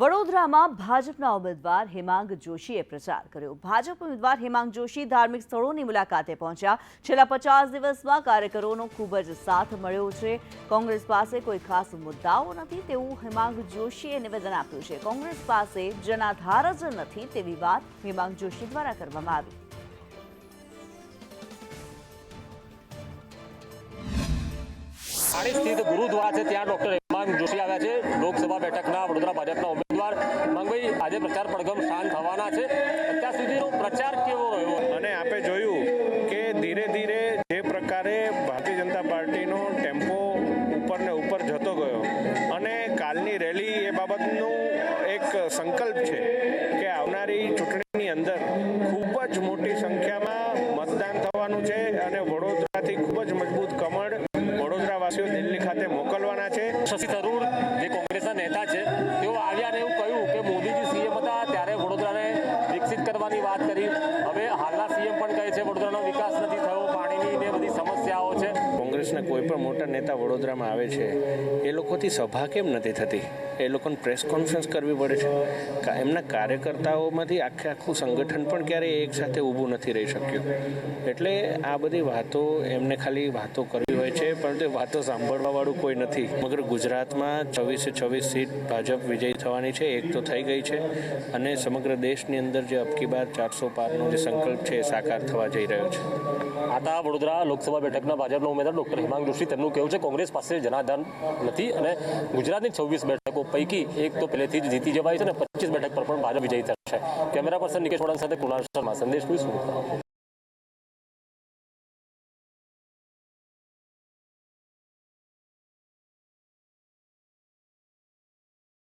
વડોદરામાં ભાજપના ઉમેદવાર હેમાંગ જોશીએ પ્રચાર કર્યો. ભાજપ ઉમેદવાર હેમાંગ જોશી ધાર્મિક સ્થળોની મુલાકાતે પહોંચ્યા. છેલ્લા પચાસ દિવસમાં કાર્યકરોનો ખૂબ જ સાથ મળ્યો છે. કોંગ્રેસ પાસે કોઈ ખાસ મુદ્દાઓ નથી તેવું હેમાંગ જોશીએ નિવેદન આપ્યું છે. કોંગ્રેસ પાસે જનાધાર જ નથી તેવી વાત હેમાંગ જોશી દ્વારા કરવામાં આવી. સ્થિત ગુરુદ્વારા છે, ત્યાં ડોક્ટર હેમાંગ જોશી આવ્યા છે. ભાજપના ઉમેદવાર આજે પ્રચાર પડઘમ શાંત થવાના છે. અત્યાર સુધીનો પ્રચાર કેવો રહ્યો? અને આપે જોયું કે ધીરે ધીરે જે પ્રકારે ભારતીય જનતા પાર્ટીનો ટેમ્પો ઉપર ને ઉપર જતો ગયો અને કાલની રેલી એ બાબતનું એક સંકલ્પ છે કે આવનારી ચૂંટણીની અંદર ખૂબ જ મોટી સંખ્યામાં મતદાન થવાનું છે અને વડોદરાથી ખૂબ જ મજબૂત કમળ વડોદરાવાસીઓ દિલ્હી ખાતે મોકલવાના છે. શશી થરૂર જે કોંગ્રેસના નેતા છે તેઓ વાત કરી. હવે હાલના સીએમ પણ કહે છે વડોદરાનો વિકાસ કોંગ્રેસના કોઈ પણ મોટા નેતા વડોદરામાં આવે છે, એ લોકોથી સભા કેમ નથી થતી? એ લોકોને પ્રેસ કોન્ફરન્સ કરવી પડે છે. એમના કાર્યકર્તાઓમાંથી આખે આખું સંગઠન પણ ક્યારેય એક સાથે ઊભું નથી રહી શક્યું. એટલે આ બધી વાતો એમને ખાલી વાતો કરવી હોય છે, પરંતુ વાતો સાંભળવાવાળું કોઈ નથી. મગર ગુજરાતમાં છવ્વીસે છવ્વીસ સીટ ભાજપ વિજયી થવાની છે, એક તો થઈ ગઈ છે, અને સમગ્ર દેશની અંદર જે અબકી બાર ચારસો પારનો જે સંકલ્પ છે એ સાકાર થવા જઈ રહ્યો છે. આ હતા વડોદરા લોકસભા બેઠકના ભાજપના ઉમેદવાર ડોક્ટર હિમાંગ જોશી તેમનું કહેવું છે, કોંગ્રેસ પાસે જનાધાર નથી અને ગુજરાતની છવ્વીસ બેઠકો પૈકી એક તો પહેલેથી જ જીતી જવાય છે અને પચીસ બેઠક પર પણ ભાજપ વિજયી થશે. કેમેરા પર્સન નિકેશ વડાન સાથે કુણાલ શર્મા, સંદેશ સુરત